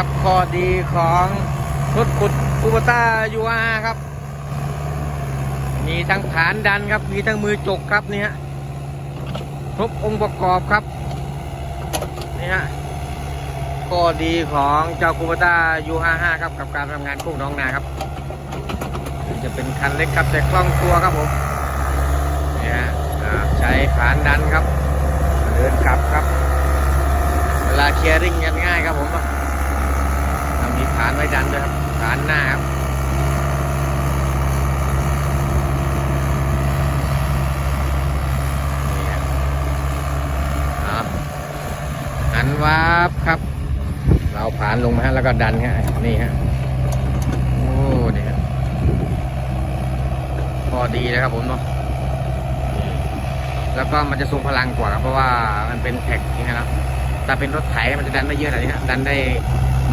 ครับข้อดีของรถขุดคูปต้ายูอาครับ มีทั้งฐานดันครับ มีทั้งมือจกครับนี่ฮะครบองค์ประกอบครับนี่ฮะข้อดีของเจ้าคูปต้ายูห้าห้าครับ กับการทำงานโคกน้องนาครับ จะเป็นคันเล็กครับแต่คล่องตัวครับผมเนี่ยฮะใช้ฐานดันครับ เดินกลับครับเวลาเคลียร์ริ่งง่ายครับผม มีฐานไว้ดันด้วยครับฐานหน้าครับนี่ฮะหันวาบครับ เราผ่านลงมาแล้วก็ดันฮะนี่ฮะโอ้นี่ฮะพอดีนะครับผมเนาะแล้วก็มันจะทรงพลังกว่าครับเพราะว่ามันเป็นแท็กนี่นะครับถ้าเป็นรถไถมันจะดันไม่เยอะแบบนี้ฮะดันได้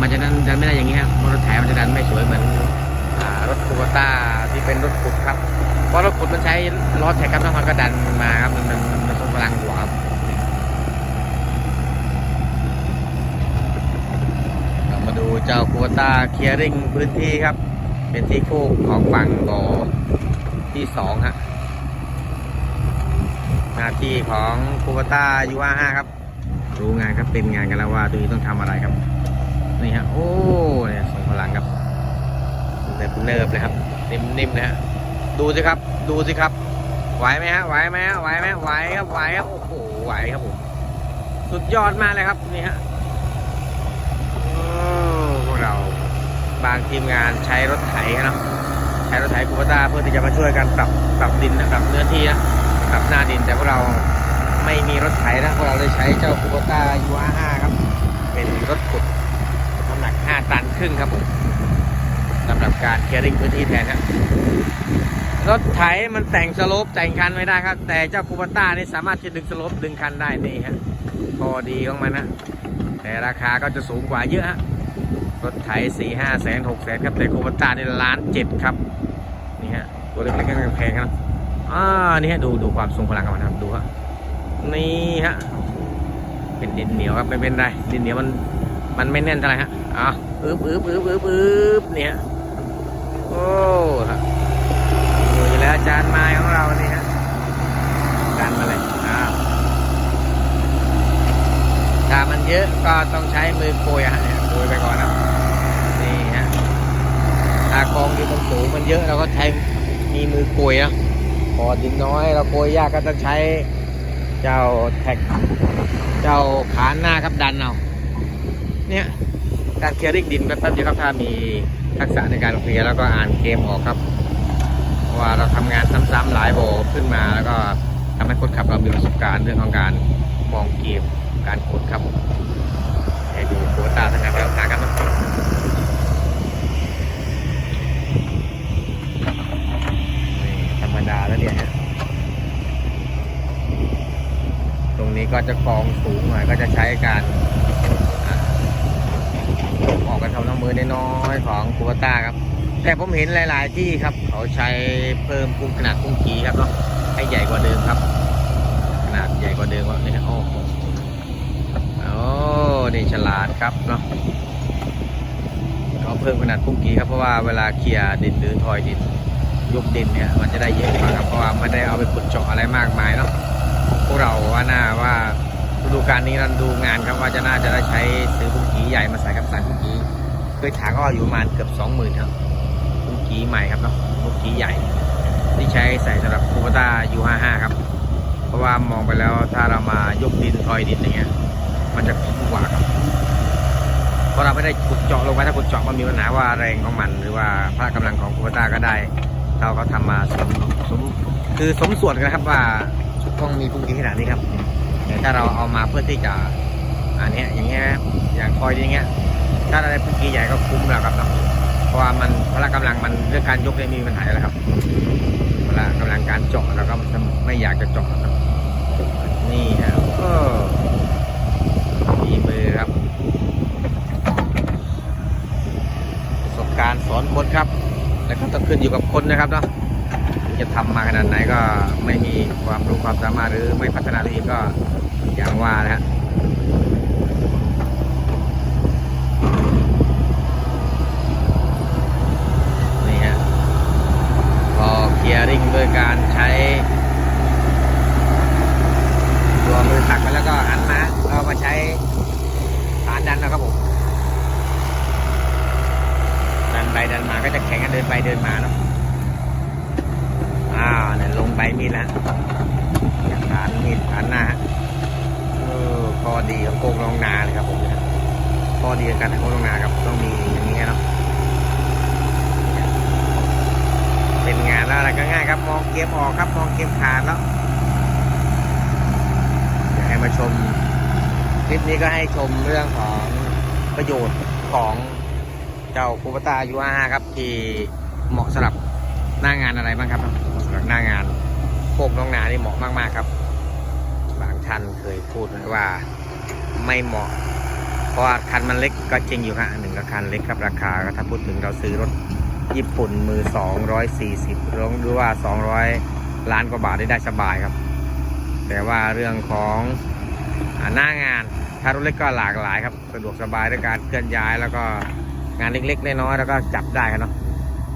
มันจะดันดันไม่ได้อย่างนี้ฮะรถไถมันจะดันไม่สวยเหมือนรถคูปต้าที่เป็นรถขุดครับ เพราะรถขุดมันใช้ล้อแท็กครับแล้วมันก็ดันมาครับ มันมันมันมันทรงพลังกว่าครับเรามาดูเจ้าคูปต้าเคลียร์ริงพื้นที่ครับ เป็นที่โคกของฝั่งบ่อที่สองฮะหน้าที่ของคูปต้ายูอาห้าครับ รู้งานครับเป็นงานกันแล้วว่าตัวนี้ต้องทำอะไรครับ นี่ฮะ โอ้เนี่ยส่งพลังครับเนิบเนิบเลยครับ นิ่มๆนะฮะ ดูสิครับ ดูสิครับ ไหวไหมฮะ ไหวไหมฮะ ไหวไหมไหวครับ ไหวครับ โอ้โห ไหวครับผม สุดยอดมากเลยครับ นี่ฮะโอ้พวกเรา บางทีมงานใช้รถไถนะใช้รถไถคูปต้าเพื่อที่จะมาช่วยกันปรับ ปรับดินนะปรับเนื้อที่นะปรับหน้าดิน แต่พวกเราไม่มีรถไถนะพวกเราได้ใช้เจ้าคูโบต้ายูอาห้าครับ เป็นรถขุด 5 ตันครึ่งครับผมสำหรับการเคลียร์ริงพื้นที่แทนครับรถไถมันแต่งสโลปแต่งคันไม่ได้ครับ แต่เจ้าคูโบต้านี่สามารถที่ดึงสโลปดึงคันได้นี่ฮะพอดีของมันนะแต่ราคาก็จะสูงกว่าเยอะฮะรถไถสี่ห้าแสนหกแสนครับแต่คูโบต้านี่ล้านเจ็ดครับนี่ฮะตัวเล็กๆก็แพงครับอ่านี่ฮะดูดูความทรงพลังของมันครับดูฮะนี่ฮะเป็นดินเหนียวครับไม่เป็นไรดินเหนียวมัน มันไม่แน่นเท่าไหร่ฮะอะอึบอึบอึบอึบอึบเนี่ยโอ้ฮะอยู่แล้วจานไม้ของเรานี่ฮะดันมาเลยอ้าวถ้ามันเยอะก็ต้องใช้มือโกยอะฮะเนี่ยโกยไปก่อนนะนี่ฮะถ้ากองอยู่ตรงสูงมันเยอะเราก็ใช้มีมือโกยนะพอดินน้อยเราโกยยากก็ต้องใช้เจ้าแท็ก เจ้าขานหน้าครับดันเอา เนี่ยการเคลียร์ริกดินแป๊บๆเดียวครับถ้ามีทักษะในการเคลียร์แล้วก็อ่านเกมออกครับเพราะว่าเราทำงานซ้ำๆหลายโบขึ้นมาแล้วก็ทำให้คนขับเรามีประสบการณ์เรื่องของการมองเกมการกดครับให้ดูโควตาทางการทางการครับนี่ธรรมดาแล้วเนี่ยฮะตรงนี้ก็จะคลองสูงหน่อยก็จะใช้การ ยกออกกันทำน้ำมือน้อยๆของคูปต้าครับ แต่ผมเห็นหลาย ๆ ที่ครับ เขาใช้เพิ่มกุ้งขนาดกุ้งกีครับเนาะให้ใหญ่กว่าเดิมครับ ขนาดใหญ่กว่าเดิมว่านี่ฮะโอ้โหโอ้นี่ฉลาดครับเนาะเขาเพิ่มขนาดกุ้งกีครับเพราะว่าเวลาเคลียร์ดินหรือทอยดินยกดินเนี่ยมันจะได้เยอะกว่าครับเพราะว่าไม่ได้เอาไปขุดเจาะอะไรมากมายเนาะพวกเราว่าน่าว่า ฤดูการนี้เราดูงานครับว่าจะน่าจะได้ใช้ซื้อบุ้งกีใหญ่มาใส่กับสันบุ้งกีเคยถางก็อยู่ประมาณเกือบสองหมื่นครับบุ้งกีใหม่ครับเนาะบุ้งกีใหญ่ ที่ใช้ใส่สำหรับคูปต้ายูห้าห้าครับ เพราะว่ามองไปแล้วถ้าเรามายกดินทอยดินอย่างเงี้ยมันจะคุ้มกว่าครับเพราะเราไม่ได้ขุดเจาะลงไปถ้าขุดเจาะมันมีปัญหาว่าแรงของมัน หรือว่าพละกำลังของคูปต้าก็ได้ เราเขาทำมาสมสมคือสมส่วนกันครับว่าต้องมีพุ่งที่ขนาดนี้ครับ แต่ถ้าเราเอามาเพื่อที่จะอันนี้อย่างเงี้ยอย่างคอยอย่างเงี้ย ถ้าเราได้พุ่งที่ใหญ่ก็คุ้มแล้วครับเนาะเพราะว่ามันพละกำลังมันเรื่องการยกเนี่ยมีปัญหาแล้วครับพละกำลังการเจาะเราก็ไม่อยากจะเจาะครับ นี่ฮะก็มีมือครับประสบการณ์สอนคนครับ แล้วก็ต้องขึ้นอยู่กับคนนะครับเนาะ จะทำมาขนาดไหนก็ไม่มีความรู้ความสามารถหรือไม่พัฒนาตัเองก็อย่างว่านะฮะนี่ฮะพอเกียร์ริ่งด้วยการใช้ตัวมือตักไปแล้วก็หันมาเอามาใช้ฐานดันนะครับผมดันไปดันมาก็จะแข่งกันเดินไปเดินมาน มีดแล้วผ่านมีดผ่านหน้าฮะเออข้อดีของโกงลงนาเลยครับผมเนี่ยข้อดีของการทำโกงลงนาครับต้องมีอย่างนี้เนาะเป็นงานแล้วอะไรก็ง่ายครับ มองเกมออกครับ มองเกมขาดแล้วอยากให้มาชมคลิปนี้ก็ให้ชมเรื่องของประโยชน์ของเจ้าคูปตายูอาครับ ที่เหมาะสำหรับหน้างานอะไรบ้างครับสำหรับหน้างาน โคกน้องนานี่เหมาะมาก ๆ ครับ บางท่านเคยพูดไว้ว่าไม่เหมาะ เพราะว่าคันมันเล็กก็จริงอยู่ฮะหนึ่งก็คันเล็กครับราคาถ้าพูดถึงเราซื้อรถญี่ปุ่นมือสองร้อยสี่สิบหรือว่าสองร้อยล้านกว่าบาทได้ได้สบายครับ แต่ว่าเรื่องของอหน้างานถ้ารถเล็กก็หลากหลายครับสะดวกสบายด้วยการเคลื่อนย้ายแล้วก็งานเล็กๆน้อยๆแล้วก็จับได้ครับเนาะ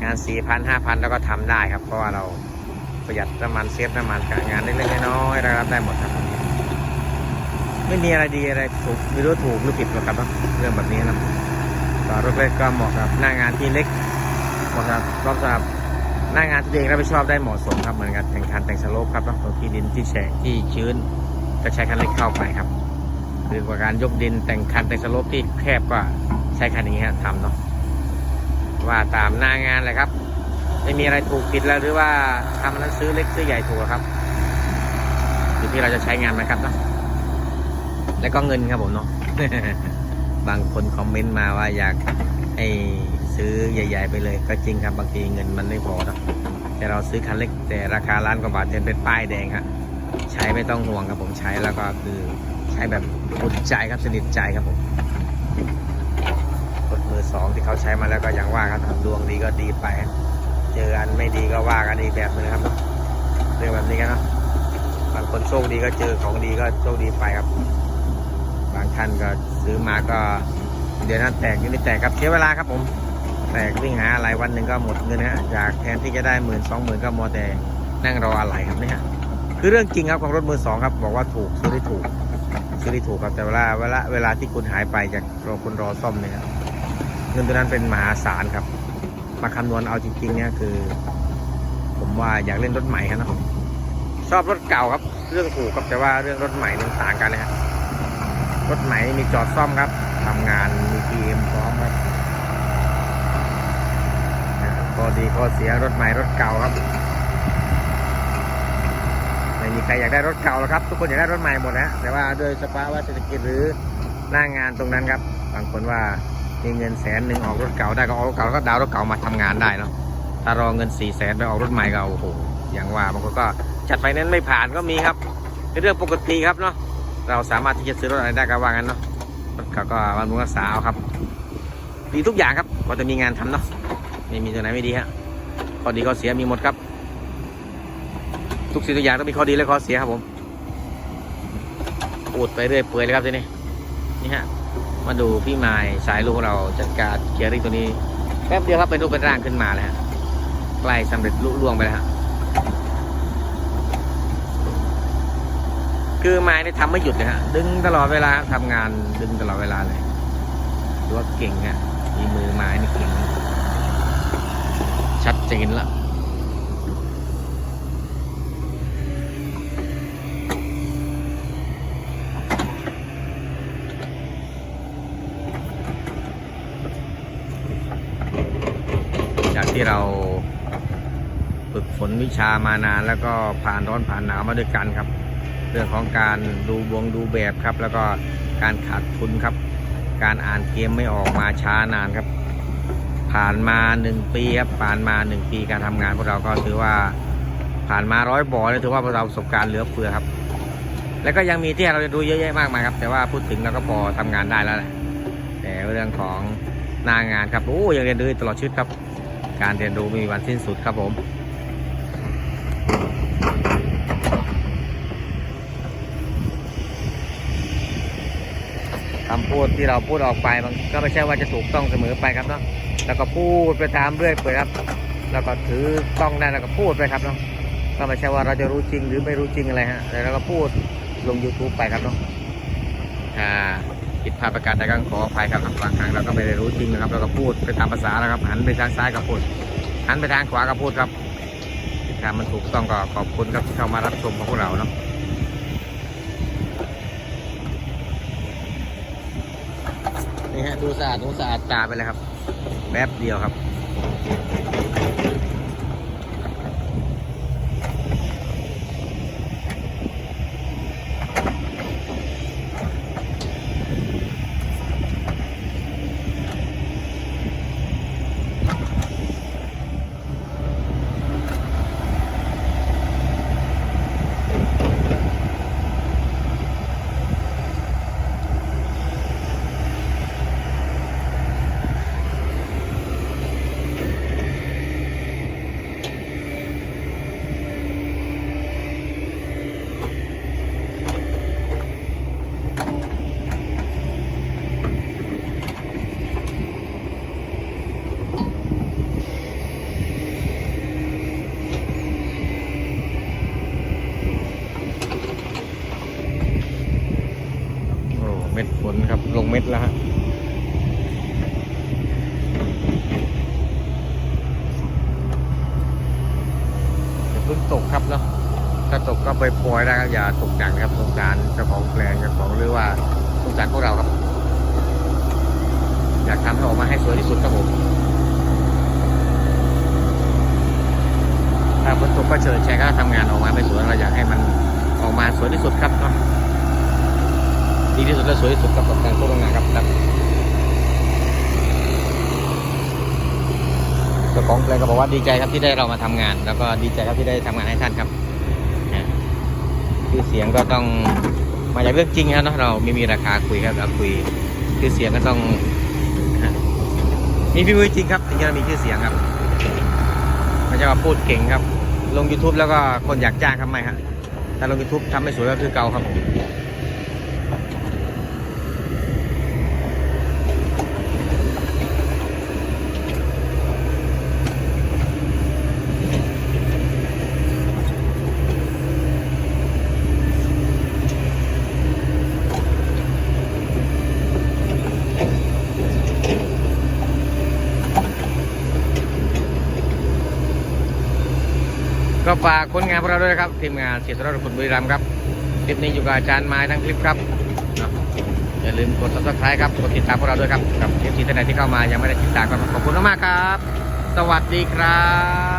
งาน4 0 0 0 5 0 0แล้วก็ทำได้ครับ เพราะว่าเรา ประหยัดน้ำมันเซฟน้ำมันกับงานเล็กๆน้อยๆรารับได้หมดครับ ไม่มีอะไรดีอะไรถูกไม่รู้ถูกหรือผิดหรอกครับเนื่องแบบนี้นะก็รถเล็กก็เหมาะกับหน้างานที่เล็กเหมาะกับรอบสำหรับหน้างานที่ตัวเองรับผิดชอบได้เหมาะสมครับเหมือนกับแต่งคันแต่งสโลปครับเนาะตรงที่ดินที่แฉะที่ชื้นก็ใช้คันเล็กเข้าไปครับหรือกว่าการยกดินแต่งคันแต่งสโลปที่แคบก็ใช้คันนี้ฮะทำเนาะว่าตามหน้างานเลยครับ ไม่มีอะไรถูกผิดแล้วหรือว่าทำนั้นซื้อเล็กซื้อใหญ่ถูกครับอยู่ที่เราจะใช้งานไหมครับเนาะแล้วก็เงินครับผมเนาะบางคนคอมเมนต์มาว่าอยากให้ซื้อใหญ่ๆไปเลย ก็จริงครับบางทีเงินมันไม่พอเนาะแต่เราซื้อคันเล็กแต่ราคาล้านกว่าบาทจะเป็นป้ายแดงครับใช้ไม่ต้องห่วงครับผมใช้แล้วก็คือใช้แบบอุ่นใจครับสนิทใจครับผมรถมือสองที่เขาใช้มาแล้วก็อย่างว่าครับดวงดีก็ดีไป เจออันไม่ดีก็ว่ากันอีกแบบนึงครับเรื่องแบบนี้กันเนาะบางคนโชคดีก็เจอของดีก็โชคดีไปครับ บางท่านก็ซื้อมาก็ เดี๋ยวนั้นแตกนี่ไม่แตกครับเสียเวลาครับผม แตกวิ่งหาอะไรวันหนึ่งก็หมดเงินนะฮะจากแทนที่จะได้หมื่นสองหมื่นก็มัวแต่นั่งรออะไรครับเนี่ยคือเรื่องจริงครับของรถมือสองครับ บอกว่าถูกซื้อได้ถูกซื้อได้ถูกครับแต่เวลาเวลาเวลาที่คุณหายไปจากรอคุณรอซ่อมเนี่ยเงินตัวนั้นเป็นมหาศาลครับ มาคำนวณเอาจริงๆเนี่ยคือ ผมว่าอยากเล่นรถใหม่ครับนะชอบรถเก่าครับ เรื่องถูกครับแต่ว่าเรื่องรถใหม่มันต่างกันนะฮะรถใหม่มีจอดซ่อมครับทำงานมีพีเอ็มพร้อมครับข้อดีข้อเสียรถใหม่รถเก่าครับไม่มีใครอยากได้รถเก่าหรอกครับ ทุกคนอยากได้รถใหม่หมดนะแต่ว่าด้วยสภาวะเศรษฐกิจหรือหน้างานตรงนั้นครับบางคนว่า มีเงินแสนหนึ่งออกรถเก่าได้ก็ออกรถเก่าแล้วก็ดาวรถเก่ามาทำงานได้เนาะถ้ารอเงินสี่แสนไปออกรถใหม่ก็โอ้โหอย่างว่าบางคนก็จัดไฟแนนซ์ไม่ผ่านก็มีครับเป็นเรื่องปกติครับเนาะเราสามารถที่จะซื้อรถอะไรได้ก็ว่างั้นเนาะรถเก่าก็บำรุงรักษาครับดีทุกอย่างครับพอจะมีงานทำเนาะไม่มีตัวไหนไม่ดีฮะข้อดีข้อเสียมีหมดครับ ทุกสิ่งทุกอย่างต้องมีข้อดีและข้อเสียครับผมพูดไปเรื่อยเปื่อยเลยครับทีนี้นี่ฮะ มาดูพี่ไม้สายลูกของเราจัดการเคียร์ริ่งตัวนี้แป๊บเดียวครับเป็นรูปเป็นร่างขึ้นมาแล้วฮะใกล้สำเร็จลุล่วงไปแล้วฮะคือไม้นี่ทำไม่หยุดเลยฮะดึงตลอดเวลาทำงานดึงตลอดเวลาเลยถือว่าเก่งฮะมีมือไม้นี่เก่งชัดเจนและ ที่เราฝึกฝนวิชามานาน แล้วก็ผ่านร้อนผ่านหนาวมาด้วยกันครับ เรื่องของการดูวงดูแบบครับ แล้วก็การขาดทุนครับ การอ่านเกมไม่ออกมาช้านานครับ ผ่านมาหนึ่งปีครับผ่านมาหนึ่งปีการทำงานพวกเราก็ถือว่าผ่านมาร้อยบ่อเลยถือว่าพวกเราประสบการณ์เหลือเฟือครับ แล้วก็ยังมีที่เราจะดูเยอะแยะมากมายครับ แต่ว่าพูดถึงเราก็พอทำงานได้แล้วแหละแต่เรื่องของหน้างานครับโอ้ยังเรียนรู้ตลอดชีวิตครับ การเรียนรู้มีวันสิ้นสุดครับผม คำพูดที่เราพูดออกไปมันก็ไม่ใช่ว่าจะถูกต้องเสมอไปครับเนาะแล้วก็พูดไปตามเรื่อยเปื่อยครับ แล้วก็ถือกล้องได้แล้วก็พูดไปครับเนาะก็ไม่ใช่ว่าเราจะรู้จริงหรือไม่รู้จริงอะไรฮะแต่เราก็พูดลง YouTube ไปครับเนาะอ่า ผิดพลาประการใดก็ขออภัยครับบางครั้งเราก็ไม่ได้รู้จริงนะครับเราก็พูดไปตามภาษาแล้วครับ หันไปทางซ้ายก็พูด หันไปทางขวาก็พูดครับถ้ามันถูกต้องก็ขอบคุณครับที่เข้ามารับชมของพวกเราเนาะนี่ฮะดูสะอาดดูสะอาดตาไปเลยครับแป๊บเดียวครับ โอ้ ครับ ลงเม็ดแล้วฮะอย่าเพิ่งตกครับเนาะถ้าตกก็ไปปล่อยได้ครับอย่าตกหนักนะครับสงสารเจ้าของแปลงเจ้าของหรือว่าสงสารพวกเราครับ อยากทำให้ออกมาให้สวยที่สุดครับผมถ้าฝนตกก็เชิญแชร์ก็ทำงานออกมาไม่สวยเราอยากให้มันออกมาสวยที่สุดครับเนาะ ดี ที่สุดและสวยที่สุดกับการโฆษณาครับครับเจ้าของแปลงก็บอกว่าดีใจครับที่ได้เรามาทำงาน แล้วก็ดีใจครับที่ได้ทำงานให้ท่านครับคือเสียงก็ต้องมาจากเรื่องจริงครับเนาะเราไม่มีราคาคุยครับเราคุยคือเสียงก็ต้องนะมีพี่มือจริงครับถึงจะมีชื่อเสียงครับไม่ใช่ว่าพูดเก่งครับ ลง YouTube แล้วก็คนอยากจ้างครับไม่ครับแต่ลง YouTube ทำไม่สวยก็คือเก่าครับ ก็ฝากคนงานพวกเราด้วยนะครับทีมงานเสียสละคนบุรีรัมย์ครับคลิปนี้อยู่กับอาจารย์ไม้ทั้งคลิปครับอย่าลืมกด subscribe ครับกดติดตามพวกเราด้วยครับกับคลิปที่ท่านใดที่เข้ามายังไม่ได้ติดตามก็ขอบคุณมากๆครับ สวัสดีครับ